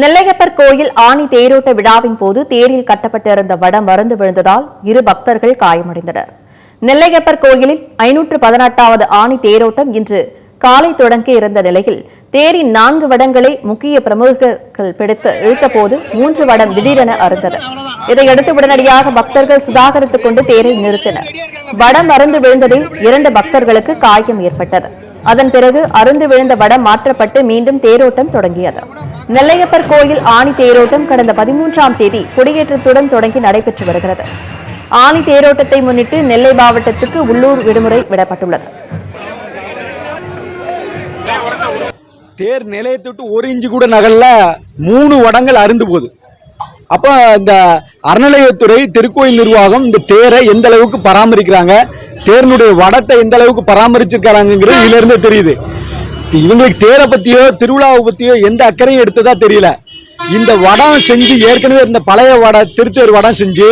நெல்லையப்பர் கோயில் ஆணி தேரோட்ட விழாவின் போது தேரில் கட்டப்பட்டிருந்த வடம் மறந்து விழுந்ததால் இரு பக்தர்கள் காயமடைந்தனர். நெல்லையப்பர் கோயிலில் ஐநூற்று பதினெட்டாவது ஆணி தேரோட்டம் இன்று காலை தொடங்க இருந்த நிலையில் தேரின் நான்கு வடங்களை முக்கிய பிரமுகர்கள் பிடித்து இழுத்தபோது மூன்று வடம் திடீரென அறுந்தது. இதையடுத்து உடனடியாக பக்தர்கள் சுதாகரித்துக் கொண்டு தேரை நிறுத்தினர். வடம் அருந்து விழுந்ததில் இரண்டு பக்தர்களுக்கு காயம் ஏற்பட்டது. அதன் பிறகு அருந்து விழுந்த வடம் மாற்றப்பட்டு மீண்டும் தேரோட்டம் தொடங்கியது. நெல்லையப்பர் கோயில் ஆணி தேரோட்டம் கடந்த பதிமூன்றாம் தேதி கொடியேற்றத்துடன் தொடங்கி நடைபெற்று வருகிறது. ஆணி தேரோட்டத்தை முன்னிட்டு நெல்லை மாவட்டத்துக்கு உள்ளூர் விடுமுறை விடப்பட்டுள்ளது. தேர் நிலையத்தை விட்டு ஒரு இஞ்சு கூட நகல்ல மூணு வடங்கள் அருந்து போகுது. அப்போ இந்த அறநிலையத்துறை திருக்கோயில் நிர்வாகம் இந்த தேரை எந்த அளவுக்கு பராமரிக்கிறாங்க? தேரினுடைய வடத்தை எந்த அளவுக்கு பராமரிச்சிருக்காங்கிறது இதுல இருந்தே தெரியுது. இவங்களுக்கு தேரை பத்தியோ திருவிழாவை பத்தியோ எந்த அக்கறையும் எடுத்ததா தெரியல. இந்த வடம் செஞ்சு ஏற்கனவே இருந்த பழைய வட திருத்தேர் வடம் செஞ்சு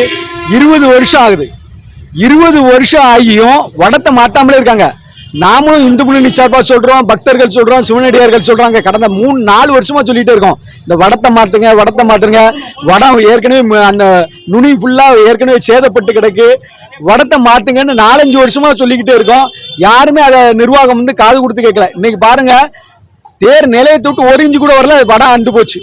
இருபது வருஷம் ஆகுது. இருபது வருஷம் ஆகியும் வடத்தை மாத்தாமலே இருக்காங்க. நாமளும் இந்து முன்னணி சார்பா சொல்றோம் பக்தர்கள் சொல்றோம் சிவனடியார்கள் சொல்றாங்க. கடந்த மூணு நாலு வருஷமா சொல்லிட்டே இருக்கோம். இந்த வடத்தை மாத்துங்க வடத்தை மாத்துங்க. வடம் ஏற்கனவே அந்த நுனி ஃபுல்லா ஏற்கனவே சேதப்பட்டு கிடக்கு. வடத்தை மாத்துங்கன்னு நாலஞ்சு வருஷமா சொல்லிக்கிட்டே இருக்கோம். யாருமே அதை நிர்வாகம் வந்து காது கொடுத்து கேட்கல. இன்னைக்கு பாருங்க தேர் நிலையத்தை விட்டு ஒரு இஞ்சு கூட வரல வடம் அண்டு போச்சு.